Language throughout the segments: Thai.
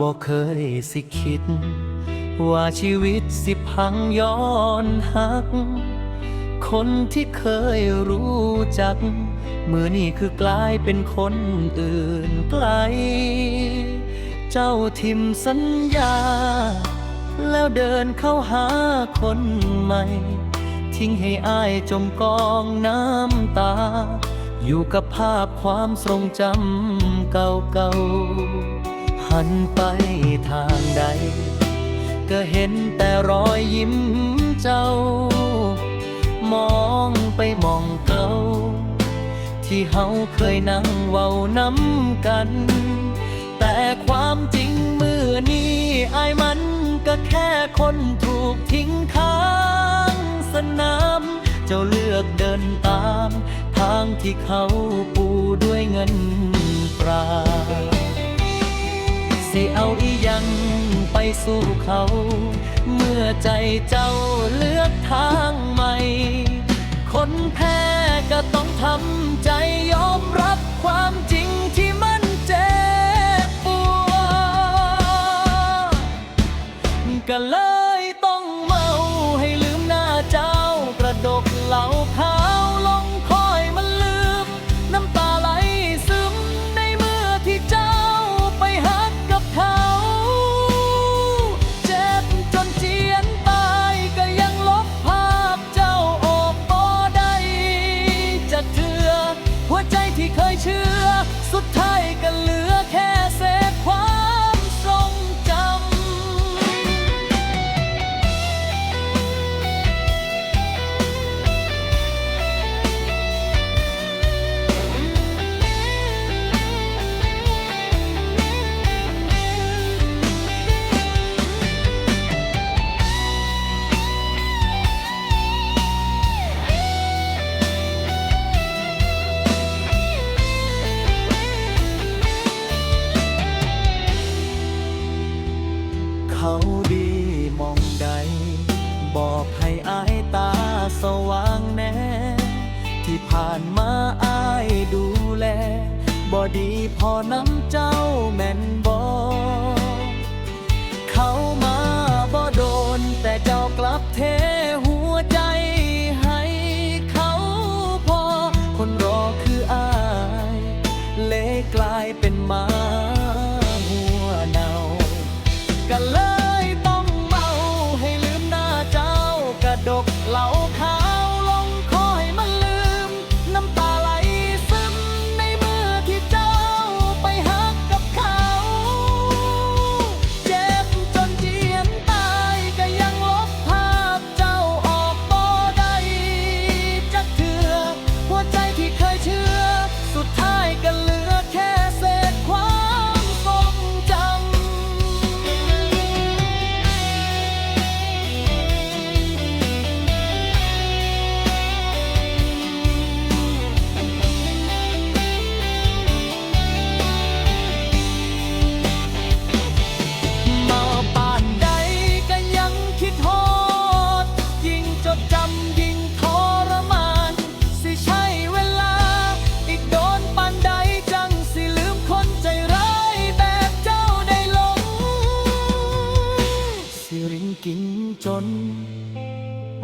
บ่เคยสิคิด ว่าชีวิตสิพังย้อนหัก คนที่เคยรู้จัก มือนี่คือกลายเป็นคนอื่นไกล เจ้าทิมสัญญา แล้วเดินเข้าหาคนใหม่ ทิ้งให้อายจมกองน้ำตา อยู่กับภาพความทรงจำเก่าๆ หันไปทางใด ก็เห็นแต่รอยยิ้มเจ้า มองไปมองเก่าที่เฮาเคยนั่งเว้าน้ำกัน แต่ความจริงมือนี้อายมันก็แค่คนถูกทิ้งค้างสนาม เจ้าเลือกเดินตาม ทางที่เขาปูด้วยเงินตรา อาอียังไปสู้เขา เมื่อใจเจ้าเลือกทางใหม่ คนแพ้ก็ต้องทำใจยอมรับความจริงที่มันเจ็บปวดก็เลย หัวใจที่เคยเชื่อ สุดท้ายก็เหลือ อายตาสว่างแน่ ที่ผ่านมาอายดูแล บ่ดีพอน้ำเจ้า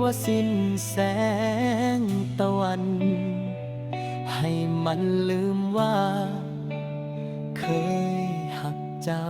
ว่าสิ้นแสงตะวัน ให้มันลืมว่า เคยหักเจ้า